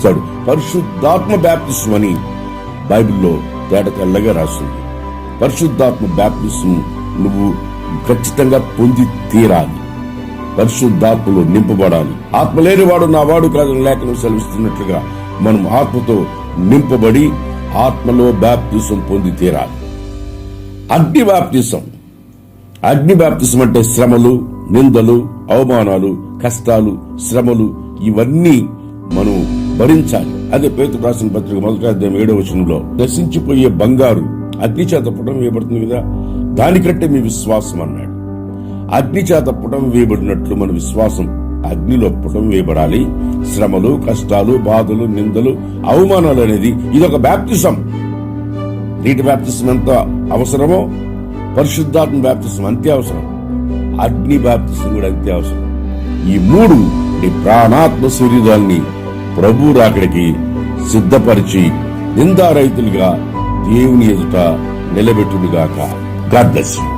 బ్యాప్తిస్తాడు పరిశుద్ధాత్మ బ్యాప్తిసం అని బైబిల్లో తేట తెల్లగా రాస్తుంది. పరిశుద్ధాత్మ బ్యాప్తిసం నువ్వు ఖచ్చితంగా పొంది తీరాలి. పరిశుద్ధాత్మలో నింపబడాలి. ఆత్మ లేనివాడు నా వాడు కాదని లేఖను సెలవిస్తున్నట్లుగా మనం ఆత్మతో నింపబడి ఆత్మలో బ్యాప్తిసం పొంది తీరాలి. అగ్ని బాప్తిసం అగ్ని బాప్తిసం అంటే శ్రమలు నిందలు అవమానాలు కష్టాలు శ్రమలు ఇవన్నీ మనం భరించాలి. అదే పేతురు రాసిన పత్రిక మొదటి అధ్యాయం ఏడవ వచనంలో దర్శించిపోయే బంగారు అగ్ని చేత పుటం వేయబడుతుంది కదా దానికంటే మీ విశ్వాసం అన్నాడు. అగ్ని చేత పుటం వేయబడినట్లు మన విశ్వాసం అగ్నిలో పుటం వేయబడాలి. శ్రమలు కష్టాలు బాధలు నిందలు అవమానాలు అనేది ఇదొక బ్యాప్తిసం నీటి బ్యాప్తిసం ఎంత అవసరమో పరిశుద్ధాత్మ బ్యాప్తిసం అంతే అవసరం. అగ్ని బ్యాప్తిసం కూడా అంతే అవసరం. ఈ మూడు నీ ప్రాణాత్మ శరీరాన్ని ప్రభు రాకడికి సిద్ధపరిచి నిందారైతులుగా దేవుని ఎదుట నిలబెట్టుడుగాక గాడ్ బ్లెస్ యూ